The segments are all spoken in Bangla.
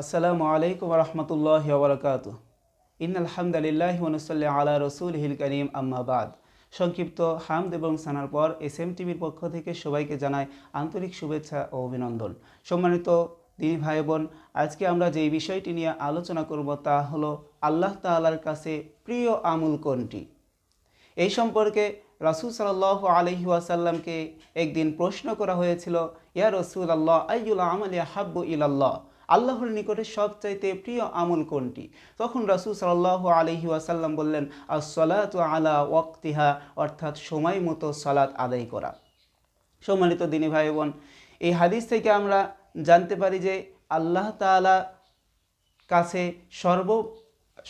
আসসালামু আলাইকুম রহমতুল্লাহ বরকাত ইন আলহামদুলিল্লাহ ওনসল্লি আলা রসুল হিল করিম আম্মাবাদ সংক্ষিপ্ত হামদ এবং সানার পর এস এম টিভির পক্ষ থেকে সবাইকে জানাই আন্তরিক শুভেচ্ছা ও অভিনন্দন। সম্মানিত দিনী ভাই বোন আজকে আমরা যেই বিষয়টি নিয়ে আলোচনা করব তা হলো আল্লাহ তাআলার কাছে প্রিয় আমুল কোনটি? এই সম্পর্কে রাসুল সাল্লাহ আলহি ওয়াসাল্লামকে একদিন প্রশ্ন করা হয়েছিল, ইয়া রসুল আল্লাহ আইউল আমল হাব্বু ইলাল্লাহ? আল্লাহর নিকটে সবচাইতে প্রিয় আমল কোনটি? তখন রাসুল সাল্লাহ আলহি ওয়াসাল্লাম বললেন আসলাত আলা ওয়াক্তিহা অর্থাৎ সময় মতো সালাত আদায় করা। সম্মানিত দিনী ভাই বোন এই হাদিস থেকে আমরা জানতে পারি যে আল্লাহ তাআলা কাছে সর্ব,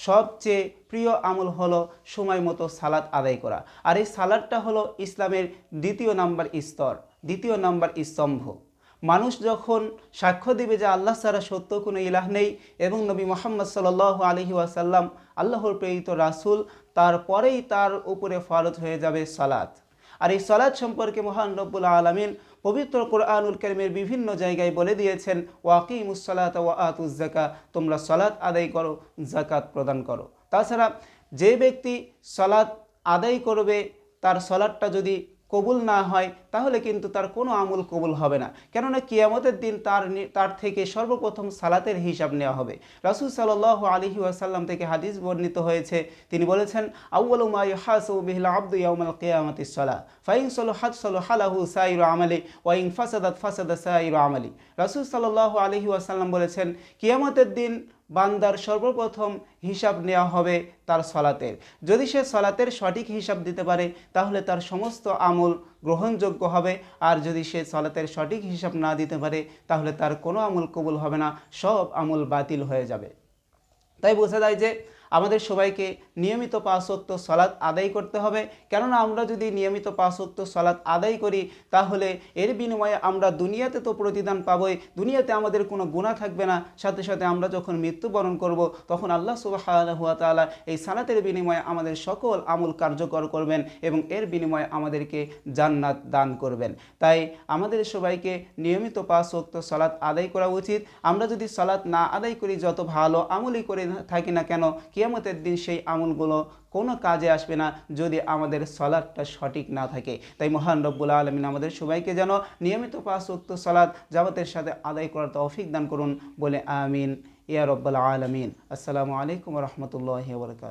সবচেয়ে প্রিয় আমল হলো সময় মতো সালাত আদায় করা। আর এই সালাদটা হলো ইসলামের দ্বিতীয় নাম্বার স্তর, দ্বিতীয় নাম্বার স্তম্ভ। মানুষ যখন সাক্ষ্য দিবে যে আল্লাহ ছাড়া সত্য কোনো ইলাহ নেই এবং নবী মোহাম্মদ সাল আলহি ওয়াসাল্লাম আল্লাহর প্রেরিত রাসুল, তারপরেই তার উপরে ফরজ হয়ে যাবে সালাত। আর এই সলাদ সম্পর্কে মহান রব্বুল আলমিন পবিত্র কোরআনুল করিমের বিভিন্ন জায়গায় বলে দিয়েছেন ওয়াকিমুসলাত ওয়া আতুজাকা তোমরা সলাৎ আদায় করো জাকাত প্রদান করো। তাছাড়া যে ব্যক্তি সলাৎ আদায় করবে, তার সলাৎটা যদি কবুল না হয়, তাহলে কিন্তু তার কোনো আমল কবুল হবে না। কেননা কিয়ামতের দিন তার তার থেকে সর্বপ্রথম সালাতের হিসাব নেওয়া হবে। রাসুল সাল্লাহ আলহি ওয়াসাল্লাম থেকে হাদিস বর্ণিত হয়েছে, তিনি বলেছেন আউ্বাল মা ইউহাসু বিহিল আব্দু ইয়াউমাল কিয়ামাতি সালা, ফাইন সলো হাদ সলো হালাহু সাইরু আমলি ওয়াইন ফাসাদাত ফাসাদা সাইরু আমলি। রাসুল সাল্লাহ আলহি ওয়াসাল্লাম বলেছেন, কিয়ামতের দিন বান্দার সর্বপ্রথম হিসাব নেওয়া হবে তার সলাতের। যদি সে সলাতের সঠিক হিসাব দিতে পারে, তাহলে তার সমস্ত আমল গ্রহণযোগ্য হবে। আর যদি সে সলাতের সঠিক হিসাব না দিতে পারে, তাহলে তার কোনো আমল কবুল হবে না, সব আমল বাতিল হয়ে যাবে। তাই বোঝা যায় যে আমাদের সবাইকে নিয়মিত পাঁচত্ব সলাৎ আদায় করতে হবে। কেননা আমরা যদি নিয়মিত পাঁচত্ব সলাৎ আদায় করি, তাহলে এর বিনিময়ে আমরা দুনিয়াতে তো প্রতিদান পাবই, দুনিয়াতে আমাদের কোনো গুণা থাকবে না। সাথে সাথে আমরা যখন মৃত্যুবরণ করব, তখন আল্লাহ সুবাহ তাআলা এই সালাতের বিনিময়ে আমাদের সকল আমল কার্যকর করবেন এবং এর বিনিময়ে আমাদেরকে জান্নাত দান করবেন। তাই আমাদের সবাইকে নিয়মিত ওয়াক্ত সালাত আদায় করা উচিত। আমরা যদি সালাত না আদায় করি, যত ভালো আমলই করে থাকি না কেন কিয়ামতের দিন সেই আমলগুলো কোনো কাজে আসবে না যদি আমাদের সলাদটা সঠিক না থাকে। তাই মহান রব্বুল আলমিন আমাদের সবাইকে যেন নিয়মিত পাঁচ উক্ত সলাদ জামাতের সাথে আদায় করার তৌফিক দান করুন বলে আমিন। ইয়া রব্বাল আলমিন। আসসালামু আলাইকুম রহমতুল্লাহ বরকাত